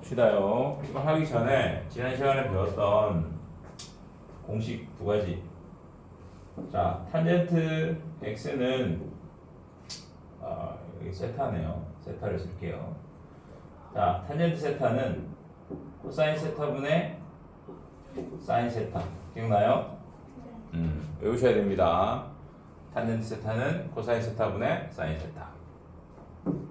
봅시다요. 이거 하기 전에 지난 시간에 배웠던 공식 두 가지. 자, 탄젠트 x는 아, 여기 세타네요. 세타를 쓸게요. 자, 탄젠트 세타는 코사인 세타분의 사인 세타. 기억나요? 음, 외우셔야 됩니다. 탄젠트 세타는 코사인 세타분의 사인 세타.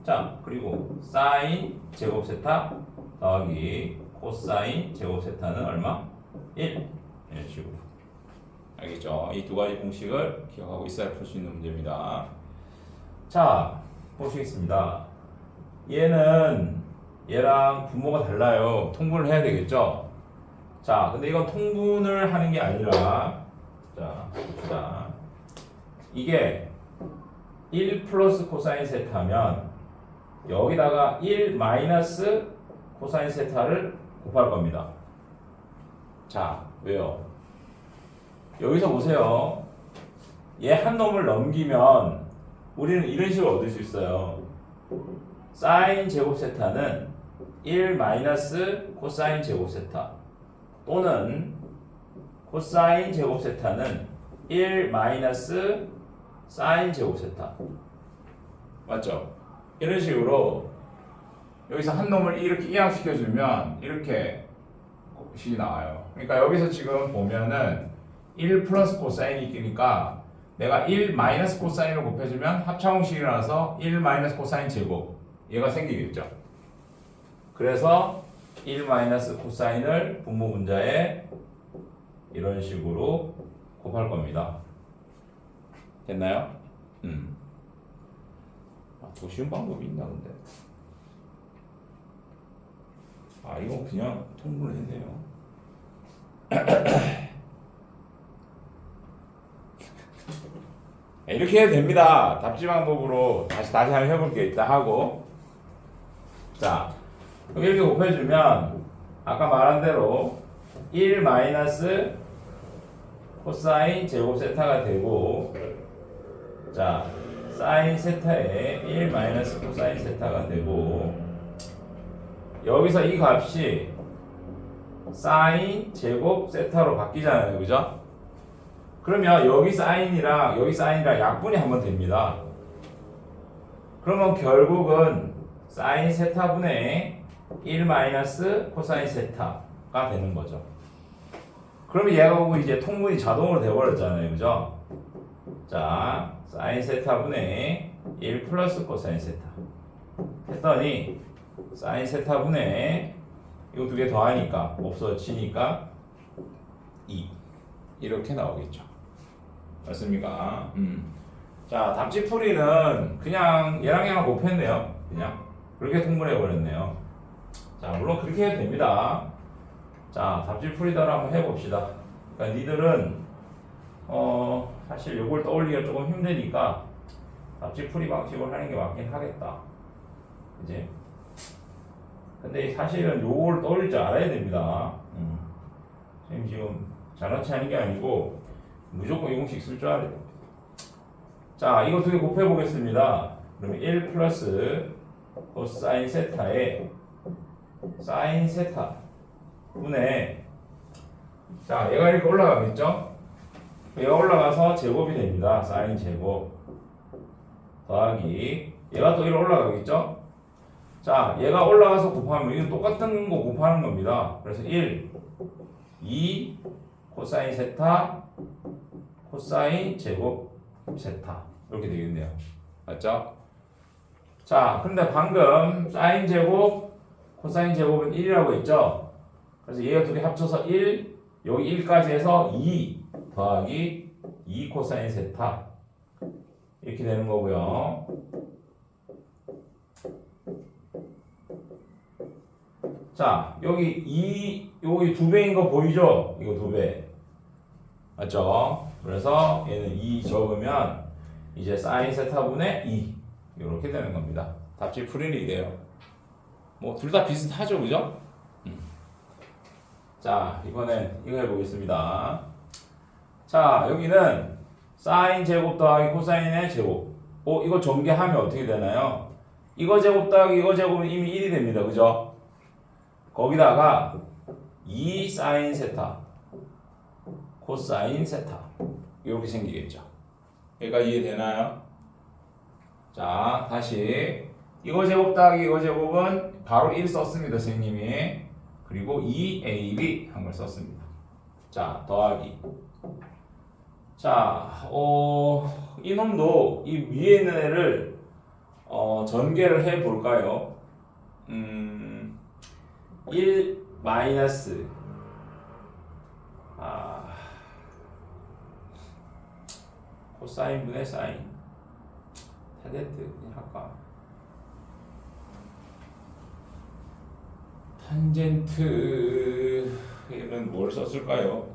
자, 그리고 사인 제곱 세타 더하기 코사인 제곱 세타는 얼마? 1. 이런 식으로. 알겠죠? 이 두 가지 공식을 기억하고 있어야 풀 수 있는 문제입니다. 자, 보시겠습니다. 얘는 얘랑 분모가 달라요. 통분을 해야 되겠죠? 자, 근데 이건 통분을 하는 게 아니라 자, 봅시다. 이게 1 플러스 코사인 세타면 여기다가 1 마이너스 코사인 세타를 곱할 겁니다. 자, 왜요? 여기서 보세요. 얘 한 놈을 넘기면 우리는 이런 식으로 얻을 수 있어요. 사인 제곱 세타는 1 마이너스 코사인 제곱 세타 또는 코사인 제곱 세타는 1 마이너스 사인 제곱 세타 맞죠? 이런 식으로 여기서 한 놈을 이렇게 이항시켜 주면 이렇게 식이 나와요. 그러니까 여기서 지금 보면은 1 플러스 코사인이 있으니까 내가 1 마이너스 코사인을 곱해주면 합차공식이 나와서 1 마이너스 코사인 제곱 얘가 생기겠죠. 그래서 1 마이너스 코사인을 분모 분자에 이런 식으로 곱할 겁니다. 됐나요? 음. 아, 더 쉬운 방법이 있나 근데. 아, 이거 그냥 통분을 했네요. 네, 이렇게 해도 됩니다. 답지 방법으로 다시 다시 한번 해볼게요. 이따 하고. 자, 이렇게 곱해주면 아까 말한 대로 1 마이너스 코사인 제곱 세타가 되고 자 사인 세타에 1 마이너스 코사인 세타가 되고 여기서 이 값이 사인 제곱 세타로 바뀌잖아요. 그죠? 그러면 여기 사인이랑 여기 사인이랑 약분이 한번 됩니다. 그러면 결국은 사인 세타분의 1 마이너스 코사인 세타가 되는 거죠. 그러면 얘가 보고 이제 통분이 자동으로 돼버렸잖아요. 그죠? 자 사인 세타분의 1 플러스 코사인 세타. 했더니 사인 세타 분의 이거 두 개 더하니까 없어지니까 2 이렇게 나오겠죠. 맞습니까? 음. 자 답지풀이는 그냥 얘랑 얘랑 곱했네요. 그냥. 그렇게 통분해 버렸네요. 자 물론 그렇게 해도 됩니다. 자 답지풀이다를 한번 해봅시다. 그러니까 니들은 어 사실 요걸 떠올리기가 조금 힘드니까 답지풀이 방식으로 하는 게 맞긴 하겠다. 그지? 근데 사실은 요걸 떠올릴 줄 알아야 됩니다. 음. 선생님 지금 잘나치 하는 게 아니고 무조건 이 공식 쓸 줄 알아야 됩니다. 자, 이거 두 개 곱해 보겠습니다. 그러면 1 플러스 코사인 세타에 사인 세타 분의 자, 얘가 이렇게 올라가겠죠? 얘가 올라가서 제곱이 됩니다. 사인 제곱 더하기 얘가 또 이렇게 올라가겠죠? 자, 얘가 올라가서 곱하면 이건 똑같은 거 곱하는 겁니다. 그래서 1, 2, 코사인 세타, 코사인 제곱 세타 이렇게 되겠네요. 맞죠? 자, 근데 방금 사인 제곱, 코사인 제곱은 1이라고 했죠? 그래서 얘가 두 개 합쳐서 1, 여기 1까지 해서 2 더하기 2 코사인 세타 이렇게 되는 거고요. 자, 여기 이 여기 두 배인 거 보이죠? 이거 두 배. 맞죠? 그래서 얘는 2 적으면 이제 사인 세타분의 2 이렇게 되는 겁니다. 답지 풀이는 이래요. 뭐 둘 다 비슷하죠, 그죠? 음. 자, 이번엔 이거 해보겠습니다. 자, 여기는 사인 제곱 더하기 코사인의 제곱. 어, 이거 전개하면 어떻게 되나요? 이거 제곱 더하기 이거 제곱은 이미 1이 됩니다, 그죠? 거기다가 2 사인 세타 코사인 세타 이렇게 생기겠죠. 여기까지 이해되나요? 자 다시 이거 제곱 더하기 이거 제곱은 바로 1 썼습니다 선생님이 그리고 2ab 한 걸 썼습니다. 자 더하기 자, 어, 이놈도 이 위에 있는 애를 어, 전개를 해 볼까요? 음, 1 마이너스 아, 코사인 분의 사인 타젠트 그냥 할까? 탄젠트에는 뭘 썼을까요?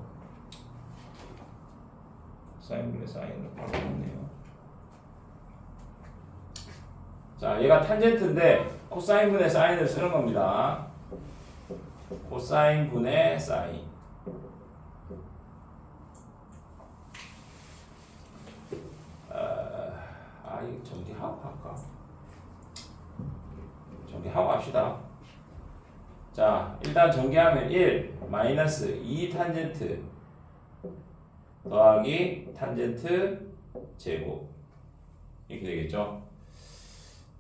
사인 분의 사인을 바로 넣네요. 자, 얘가 탄젠트인데 코사인 분의 사인을 쓰는 겁니다. 코사인 분의 사인. 아, 아, 정리하고 할까? 정리하고 합시다. 자, 일단 전개하면 1 마이너스 2 탄젠트 더하기 탄젠트 제곱 이렇게 되겠죠.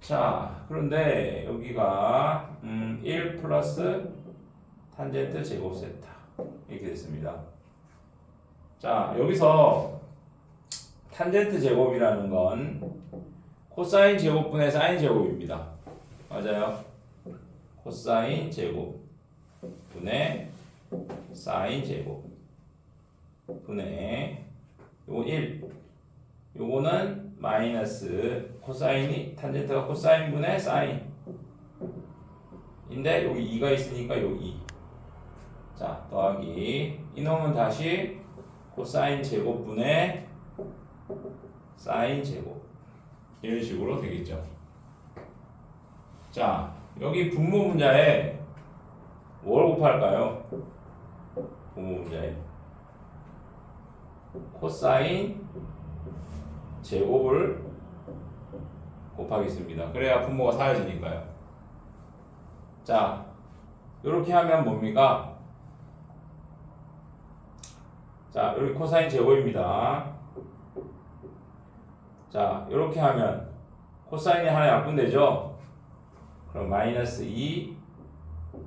자, 그런데 여기가 음, 1 플러스 탄젠트 제곱 세타 이렇게 됐습니다. 자, 여기서 탄젠트 제곱이라는 건 코사인 제곱분의 사인 제곱입니다. 맞아요. 코사인 제곱 분의 사인 제곱 분의 요거 1 요거는 마이너스 코사인이 탄젠트가 코사인 분의 사인 인데 여기 2가 있으니까 요 2. 자 더하기 이놈은 다시 코사인 제곱분의 사인 제곱 이런 식으로 되겠죠. 자 여기 분모 문자에 뭘 곱할까요? 분모 문자에 코사인 제곱을 곱하겠습니다. 그래야 분모가 사라지니까요. 자, 이렇게 하면 뭡니까? 자, 여기 코사인 제곱입니다. 자, 이렇게 하면 코사인이 하나 약분되죠? 그럼 마이너스 2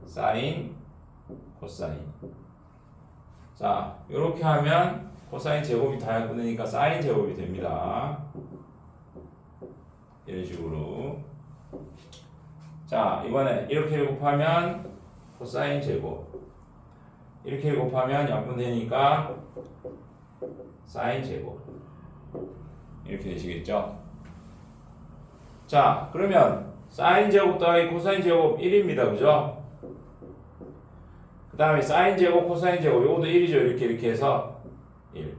사인 코사인. 자, 이렇게 하면 코사인 제곱이 다 약분되니까 사인 제곱이 됩니다. 이런 식으로. 자, 이번에 이렇게 곱하면 코사인 제곱. 이렇게 곱하면 약분되니까 사인 제곱. 이렇게 되시겠죠? 자, 그러면 사인 제곱 더하기 코사인 제곱 1입니다. 그죠? 그 다음에 사인 제곱, 코사인 제곱, 요것도 1이죠. 이렇게 이렇게 해서 1.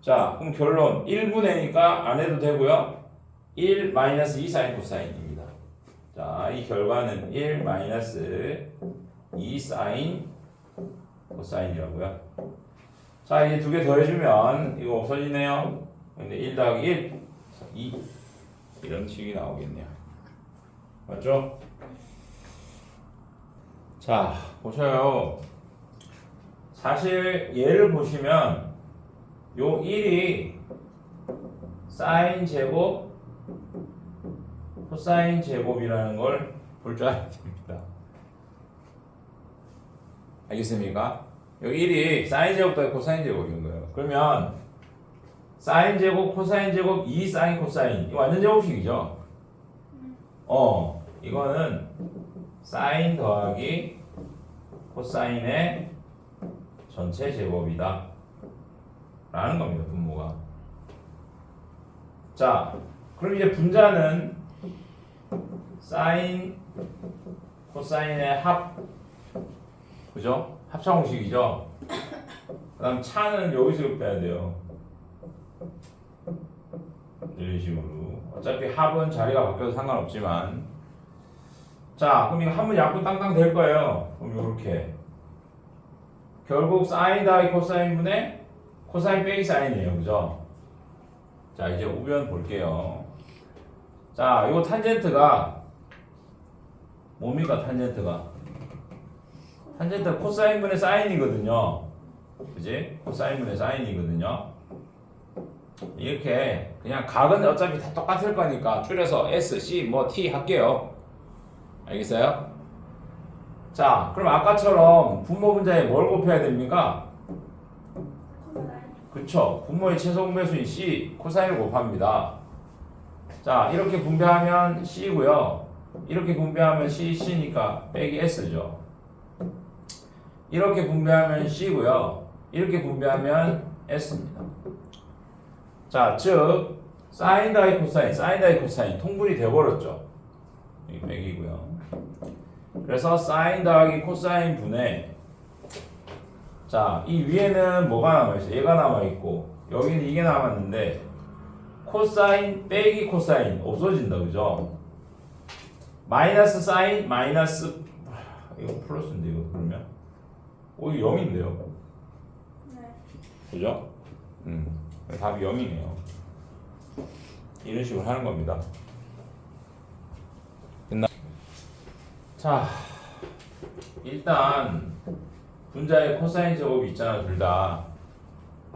자, 그럼 결론 1분의니까 안 해도 되고요. 1 마이너스 2 사인 코사인입니다. 자, 이 결과는 1 마이너스 2 사인 코사인이라고요. 자, 이제 두 개 더해주면 이거 없어지네요. 근데 1 더하기 1, 2 이런 식이 나오겠네요. 맞죠? 자, 보셔요. 사실 얘를 보시면 요 1이 사인 제곱 코사인 제곱이라는 걸 볼 줄 알아야 됩니다. 알겠습니까? 여기 1이 사인 제곱 더하기 코사인 제곱인 거예요. 그러면 사인 제곱 코사인 제곱 2 사인 코사인 이거 완전 제곱식이죠? 어 이거는 사인 더하기 코사인의 전체 제곱이다 라는 겁니다 분모가 자 그럼 이제 분자는 사인 코사인의 합 그죠? 합창공식이죠? 그 다음 차는 여기서 빼야 돼요. 이런 식으로. 어차피 합은 자리가 바뀌어도 상관없지만. 자 그럼 이거 한번 약분 땅땅 될 거예요. 그럼 이렇게. 결국 사인 더하기 코사인 분의 코사인 빼기 사인이에요. 그죠? 자 이제 우변 볼게요. 자 이거 탄젠트가 뭡니까 탄젠트가 탄젠트 코사인분의 사인이거든요. 그지? 코사인분의 사인이거든요. 이렇게 그냥 각은 어차피 다 똑같을 거니까 줄여서 S, C, 뭐 T 할게요. 알겠어요? 자, 그럼 아까처럼 분모 분자에 뭘 곱해야 됩니까? 그쵸. 분모의 최소 공배수인 C, 코사인을 곱합니다. 자, 이렇게 분배하면 C고요. 이렇게 분배하면 C, C니까 빼기 S죠. 이렇게 분배하면 C고요. 이렇게 분배하면 S입니다. 자, 즉 사인 더하기 코사인, 사인 더하기 코사인 통분이 되어버렸죠. 여기 빼기고요. 그래서 사인 더하기 코사인 분의 자, 이 위에는 뭐가 남아있어? 얘가 남아있고, 여기는 이게 남았는데, 코사인 빼기 코사인 없어진다, 그죠? 마이너스 사인, 마이너스, 아, 이거 플러스인데, 이거? 오, 이거 0인데요. 네 그죠? 음, 답이 0이네요. 이런 식으로 하는 겁니다. 됐나? 자, 일단 분자의 코사인 제곱이 있잖아, 둘 다.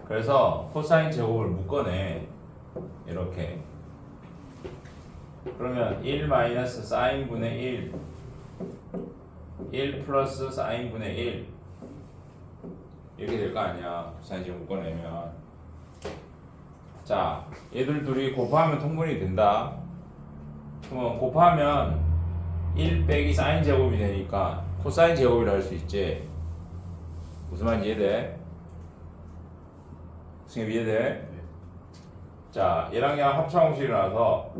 그래서 코사인 제곱을 묶어내. 이렇게. 그러면 1 마이너스 사인분의 1, 1 플러스 사인분의 1 이렇게 될 거 아니야. 코사인 제곱 묶어내면. 자, 얘들 둘이 곱하면 통분이 된다. 그러면 곱하면 1 빼기 사인 제곱이 되니까 코사인 제곱이라 할 수 있지. 무슨 말인지 이해돼? 승엽 이해돼? 자, 얘랑 얘랑 합차 공식이 나와서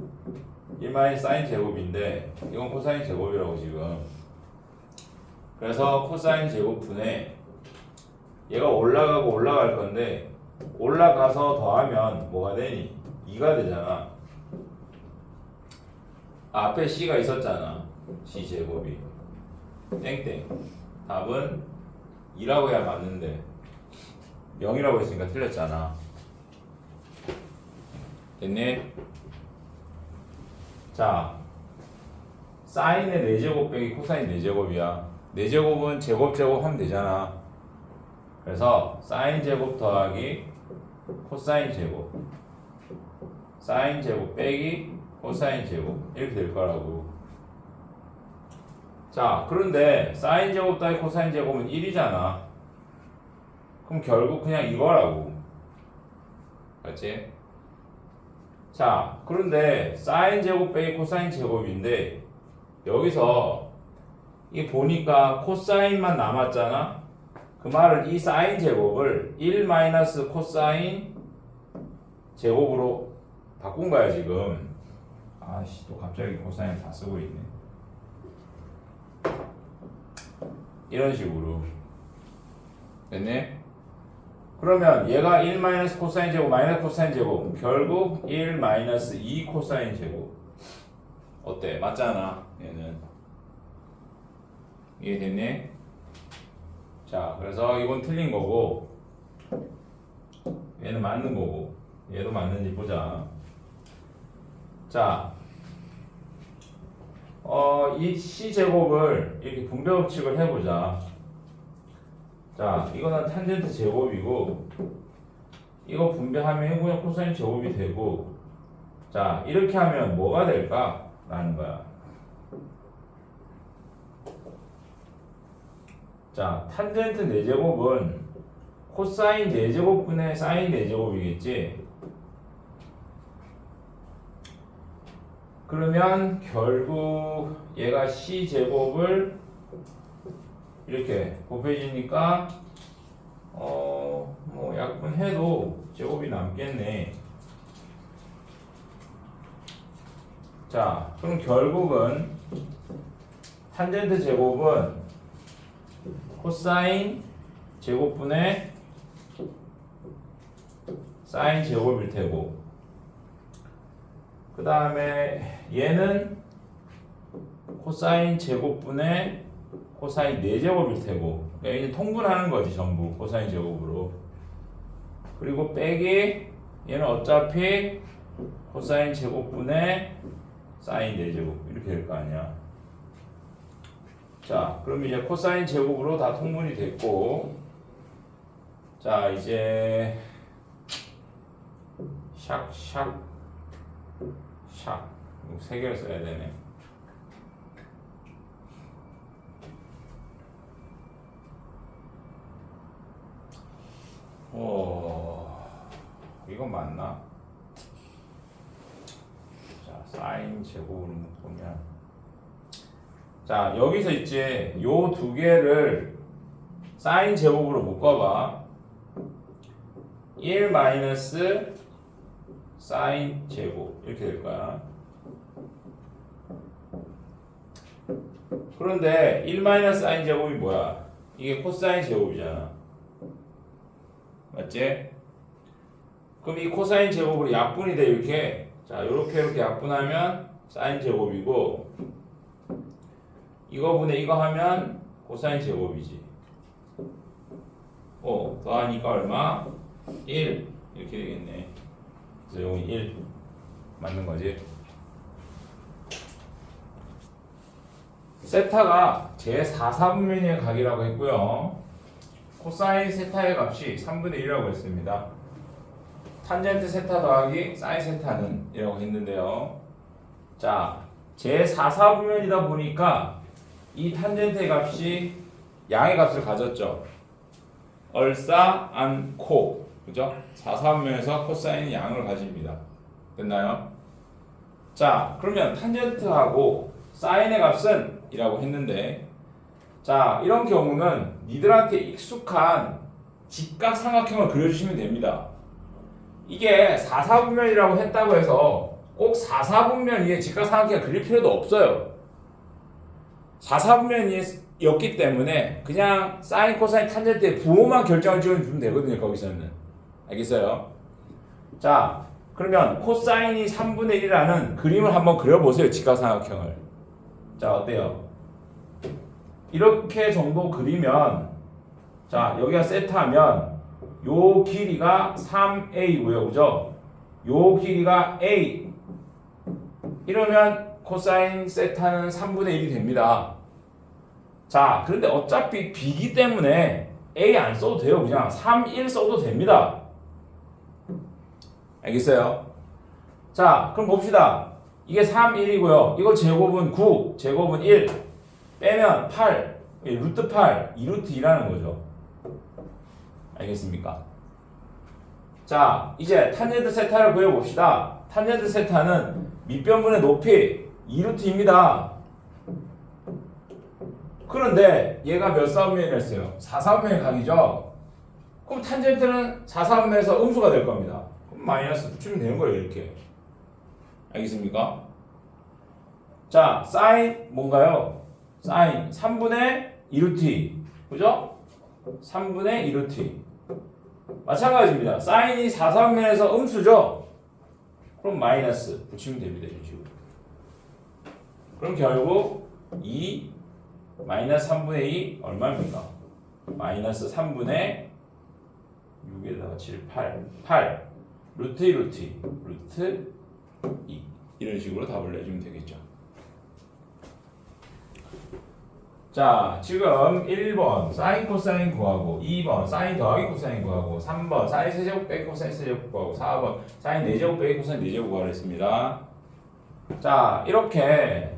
1 마이너스 사인 제곱인데 이건 코사인 제곱이라고 지금. 그래서 코사인 제곱분에 얘가 올라가고 올라갈 건데 올라가서 더하면 뭐가 되니? 2가 되잖아. 앞에 C가 있었잖아. C 제곱이. 땡땡. 답은 2라고 해야 맞는데 0이라고 했으니까 틀렸잖아. 됐니? 자, 사인의 4제곱 빼기 코사인 4제곱이야. 4제곱은 제곱 제곱 하면 되잖아. 그래서 사인 제곱 더하기 코사인 제곱 사인 제곱 빼기 코사인 제곱 이렇게 될 거라고. 자 그런데 사인 제곱 더하기 코사인 제곱은 1이잖아. 그럼 결국 그냥 이거라고. 맞지? 자 그런데 사인 제곱 빼기 코사인 제곱인데 여기서 이 보니까 코사인만 남았잖아 그 말은 이 사인 제곱을 1 마이너스 코사인 제곱으로 바꾼 거야 지금. 아씨 또 갑자기 코사인 다 쓰고 있네. 이런 식으로. 됐네? 그러면 얘가 1 마이너스 코사인 제곱 마이너스 코사인 제곱. 결국 1 마이너스 2 코사인 제곱. 어때? 맞잖아 얘는. 이해됐네 자, 그래서 이건 틀린 거고 얘는 맞는 거고 얘도 맞는지 보자. 자, 어, 이 C 제곱을 이렇게 분배 법칙을 해보자. 자, 이거는 탄젠트 제곱이고 이거 분배하면 해구형 코사인 제곱이 되고 자, 이렇게 하면 뭐가 될까? 라는 거야. 자, 탄젠트 4제곱은 코사인 4제곱분의 사인 4제곱이겠지? 그러면 결국 얘가 C제곱을 이렇게 곱해지니까 어, 뭐 약분해도 제곱이 남겠네. 자, 그럼 결국은 탄젠트 제곱은 코사인 제곱분의 사인 제곱일 테고. 그 다음에 얘는 코사인 제곱분의 코사인 4제곱일 테고. 그러니까 이제 통분하는 거지 전부. 코사인 제곱으로. 그리고 빼기 얘는 어차피 코사인 제곱분의 사인 4제곱. 이렇게 될 거 아니야 자, 그럼 이제 코사인 제곱으로 다 통분이 됐고, 자, 이제 샥, 샥, 샥. 이거 세 개를 써야 되네. 오, 이건 맞나? 자, 사인 제곱으로 보면. 자, 여기서 이제 요두 개를 사인 제곱으로 묶어봐. 1 마이너스 사인 제곱 이렇게 될 거야. 그런데 1 마이너스 사인 제곱이 뭐야? 이게 코사인 제곱이잖아. 맞지? 그럼 이 코사인 제곱으로 약분이 돼 이렇게. 자, 이렇게 이렇게 약분하면 사인 제곱이고 이거 분의 이거 하면 코사인 제곱이지. 어, 더하니까 얼마? 1 이렇게 되겠네. 그래서 이건 1 맞는 거지. 세타가 제 4사분면의 각이라고 했고요. 코사인 세타의 값이 3분의 1이라고 했습니다. 탄젠트 세타 더하기 사인 세타는 이라고 했는데요. 자, 제 4사분면이다 보니까 이 탄젠트의 값이 양의 값을 가졌죠. 얼싸 안 코 그죠? 4사분면에서 코사인이 양을 가집니다. 됐나요? 자, 그러면 탄젠트하고 사인의 값은 이라고 했는데 자, 이런 경우는 니들한테 익숙한 직각삼각형을 그려주시면 됩니다. 이게 4사분면이라고 했다고 해서 꼭 4사분면 위에 직각삼각형을 그릴 필요도 없어요. 4사분면이었기 때문에 그냥 사인, 코사인, 탄젠트의 부호만 결정을 지어주면 되거든요. 거기서는. 알겠어요? 자, 그러면 코사인이 3분의 1이라는 그림을 한번 그려보세요. 직각삼각형을. 자, 어때요? 이렇게 정도 그리면 자, 여기가 세타면 요 길이가 3a고요. 그죠? 요 길이가 a. 이러면 코사인 세타는 3분의 1이 됩니다. 자, 그런데 어차피 b기 때문에 a 안 써도 돼요. 그냥 3, 1 써도 됩니다. 알겠어요? 자, 그럼 봅시다. 이게 3, 1이고요. 이거 제곱은 9, 제곱은 1. 빼면 8, 예, 루트 8, 2루트 2라는 거죠. 알겠습니까? 자, 이제 탄젠트 세타를 그려봅시다. 탄젠트 세타는 밑변분의 높이 2루트입니다. 그런데 얘가 몇 사분면이었어요? 4사분면의 각이죠? 그럼 탄젠트는 4사분면에서 음수가 될 겁니다. 그럼 마이너스 붙이면 되는 거예요, 이렇게. 알겠습니까? 자, 사인 뭔가요? 사인 3분의 2루트 그죠? 3분의 2루트 마찬가지입니다. 사인이 4사분면에서 음수죠? 그럼 마이너스 붙이면 됩니다. 이런 식으로. 그럼 결국 2 마이너스 3분의 2 얼마입니까? 마이너스 3분의 6에다가 7, 8 8 루트 2 루트 2 루트 2 이런 식으로 답을 내주면 되겠죠. 자, 지금 1번 사인 코사인 구하고 2번 사인 더하기 코사인 구하고 3번 사인 세제곱 빼기 코사인 세제곱 구하고 4번 사인 4제곱 빼기 코사인 4제곱 구하려 했습니다. 자, 이렇게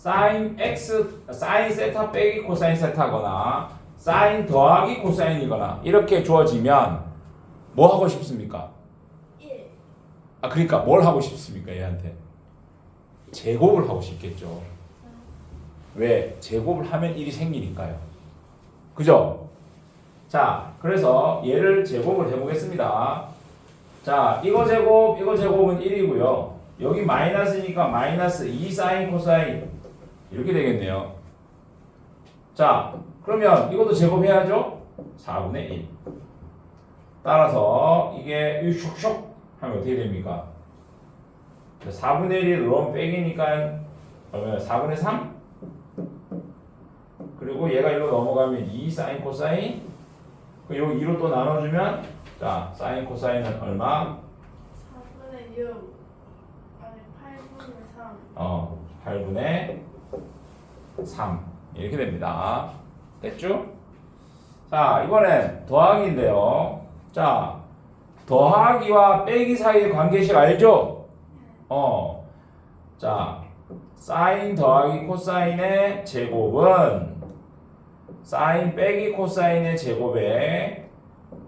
사인 x 사인 세타 빼기 코사인 세타거나 사인 더하기 코사인이거나 이렇게 주어지면 뭐 하고 싶습니까? 1. 아 그러니까 뭘 하고 싶습니까 얘한테? 제곱을 하고 싶겠죠. 왜? 제곱을 하면 1이 생기니까요. 그죠? 자, 그래서 얘를 제곱을 해보겠습니다. 자, 이거 제곱, 이거 제곱은 1이고요. 여기 마이너스니까 마이너스 2 사인 코사인 이렇게 되겠네요. 자, 그러면 이것도 제곱해야죠? 4분의 1. 따라서 이게 이 슉슉 하면 어떻게 됩니까? 4분의 1이 롬 빼기니까 그러면 4분의 3? 그리고 얘가 이로 넘어가면 2 사인 코사인 그 요 2로 또 나눠주면 자 사인 코사인은 얼마? 4분의 6. 아니 8분의 3. 어 8분의 3 이렇게 됩니다. 됐죠? 자 이번엔 더하기인데요. 자 더하기와 빼기 사이의 관계식 알죠? 어. 자 사인 더하기 코사인의 제곱은 사인 빼기 코사인의 제곱에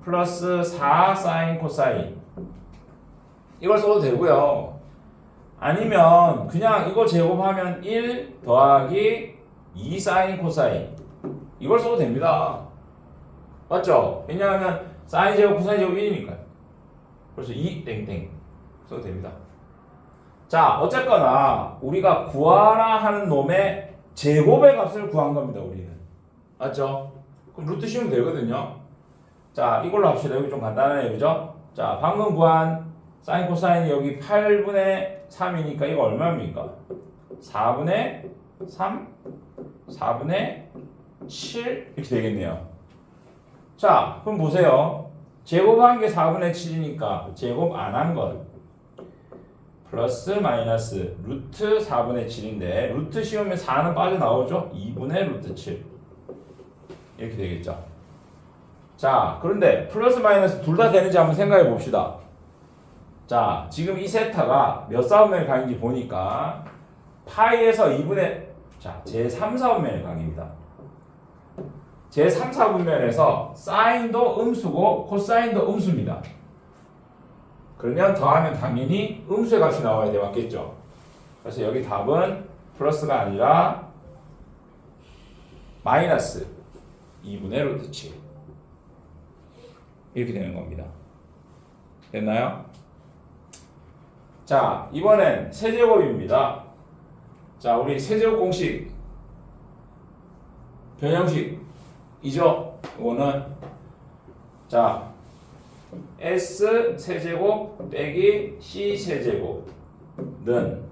플러스 4 사인 코사인 이걸 써도 되고요. 아니면 그냥 이거 제곱하면 1 더하기 2 사인 코사인 이걸 써도 됩니다. 맞죠? 왜냐하면 사인 제곱 코사인 제곱 1이니까요. 그래서 2 땡땡 써도 됩니다. 자 어쨌거나 우리가 구하라 하는 놈의 제곱의 값을 구한 겁니다. 우리는 맞죠? 그럼 루트 씌우면 되거든요. 자 이걸로 합시다. 여기 좀 간단하네요, 그죠? 자 방금 구한 사인 코사인이 여기 8분의 3이니까 이거 얼마입니까? 4분의 3, 4분의 7 이렇게 되겠네요. 자, 그럼 보세요. 제곱한 게 4분의 7이니까 제곱 안한건 플러스 마이너스 루트 4분의 7인데 루트 씌우면 4는 빠져나오죠? 2분의 루트 7 이렇게 되겠죠. 자, 그런데 플러스 마이너스 둘 다 되는지 한번 생각해 봅시다. 자, 지금 이 세타가 몇 사분면의 각인지 보니까 파이에서 2분의 자, 제 3, 4분면의 각입니다. 제 3, 4분면에서 사인도 음수고 코사인도 음수입니다. 그러면 더하면 당연히 음수의 값이 나와야 돼 맞겠죠? 그래서 여기 답은 플러스가 아니라 마이너스 2분의 루트 7 이렇게 되는 겁니다. 됐나요? 자, 이번엔 세제곱입니다. 자, 우리 세제곱 공식 변형식이죠. 이거는 자, s 세제곱 빼기 c 세제곱는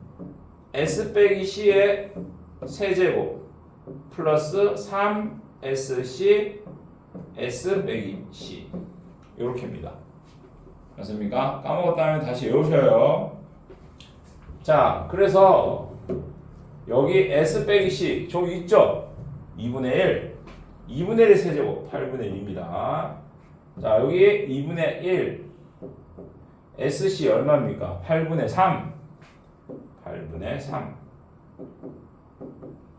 s 빼기 c의 세제곱 플러스 3sc s 빼기 c 이렇게입니다. 맞습니까? 까먹었다면 다시 외우셔요. 자, 그래서 여기 S 빼기 C 저기 있죠? 2분의 1 2분의 1의 세제곱 8분의 1입니다. 자, 여기 2분의 1 SC 얼마입니까? 8분의 3 8분의 3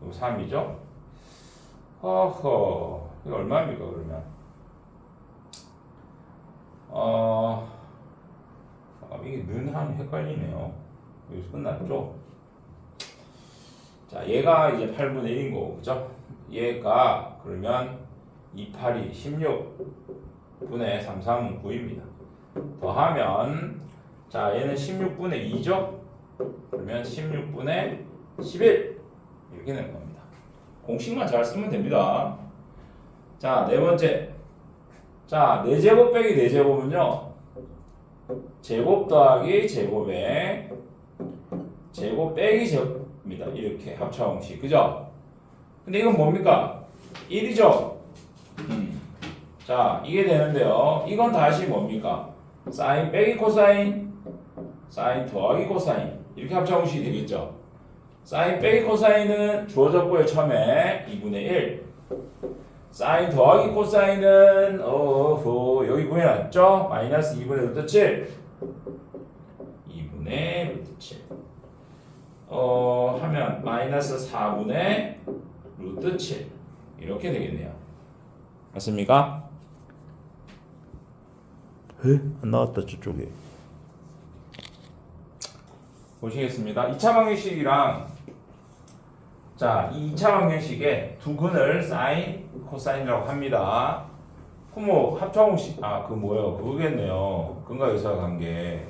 이거 3이죠? 허허 이거 얼마입니까 그러면? 어... 아, 이게 는하면 헷갈리네요. 여기서 끝났죠? 자, 얘가 이제 8분의 1인 거고, 그죠? 얘가 그러면 2, 8이 16분의 3, 3은 9입니다. 더하면, 자, 얘는 16분의 2죠? 그러면 16분의 11 이렇게 되는 겁니다. 공식만 잘 쓰면 됩니다. 자, 네 번째. 자, 4제곱 빼기 4제곱은요. 제곱 더하기 제곱에 제곱 빼기 제곱 입니다. 이렇게 합차 공식. 그죠? 근데 이건 뭡니까? 1이죠? 음. 자, 이게 되는데요. 이건 다시 뭡니까? 사인 빼기 코사인, 사인 더하기 코사인. 이렇게 합차 공식이 되겠죠? 사인 빼기 코사인은 주어졌고요. 처음에 2분의 1. 사인 더하기 코사인은 어허 여기 구해놨죠? 마이너스 2분의 루트 7 2분의 루트 7 어, 하면 마이너스 4분의 루트 7 이렇게 되겠네요 맞습니까? 에? 안 나왔다 저쪽에 보시겠습니다 2차 방정식이랑 자, 이 2차 방정식에 두 근을 사인, 코사인이라고 합니다. 그럼 뭐 합차공식 아, 그 뭐예요? 그거겠네요. 근과 의사 관계.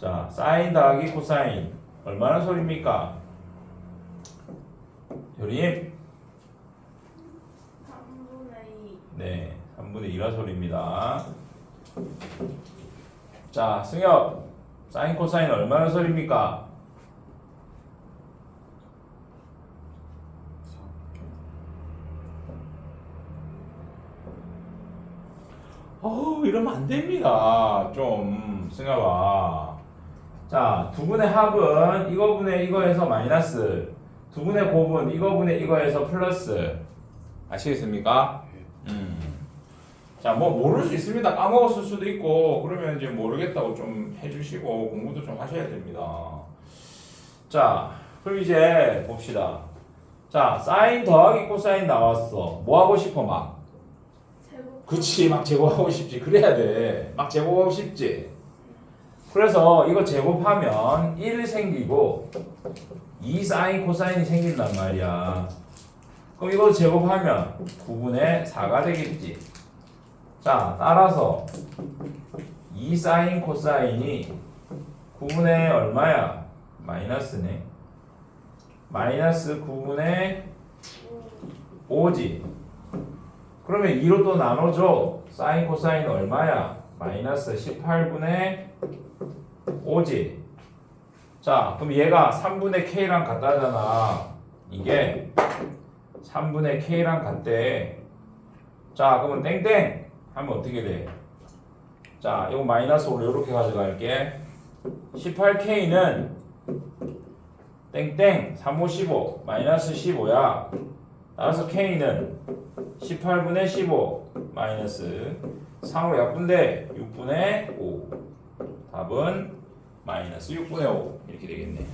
자, 사인 더하기 코사인 얼마나 소리입니까? 효림. 3분의 2 네, 3분의 2라 소리입니다. 자, 승엽. 사인 코사인 얼마나 소리입니까? 어우 이러면 안 됩니다. 좀 승엽아. 자, 두 분의 합은 이거 분의 이거에서 마이너스 두 분의 곱은 이거분의 이거에서 플러스 아시겠습니까? 음. 자, 뭐 모를 수 있습니다. 까먹었을 수도 있고 그러면 이제 모르겠다고 좀 해주시고 공부도 좀 하셔야 됩니다. 자, 그럼 이제 봅시다. 자, 사인 더하기 코사인 나왔어. 뭐 하고 싶어 막? 제곱. 그치, 막 제곱하고 싶지. 그래야 돼. 막 제곱하고 싶지. 그래서 이거 제곱하면 1 생기고 2 사인 코사인이 생긴단 말이야. 그럼 이거 제곱하면 9분의 4가 되겠지. 자, 따라서 2 사인 코사인이 9분의 얼마야? 마이너스네. 마이너스 9분의 5지. 그러면 2로 또 나눠줘. 사인 코사인 얼마야? 마이너스 18분의 5지. 자, 그럼 얘가 3분의 k랑 같다잖아. 이게 3분의 k랑 같대. 자, 그러면 땡땡 하면 어떻게 돼? 자, 이거 마이너스로 이렇게 가져갈게. 18k는 땡땡 3, 5, 15 마이너스 15야. 따라서 k는 18분의 15 마이너스 3으로 약분돼 6분의 5 답은 마이너스 6분의 5 이렇게 되겠네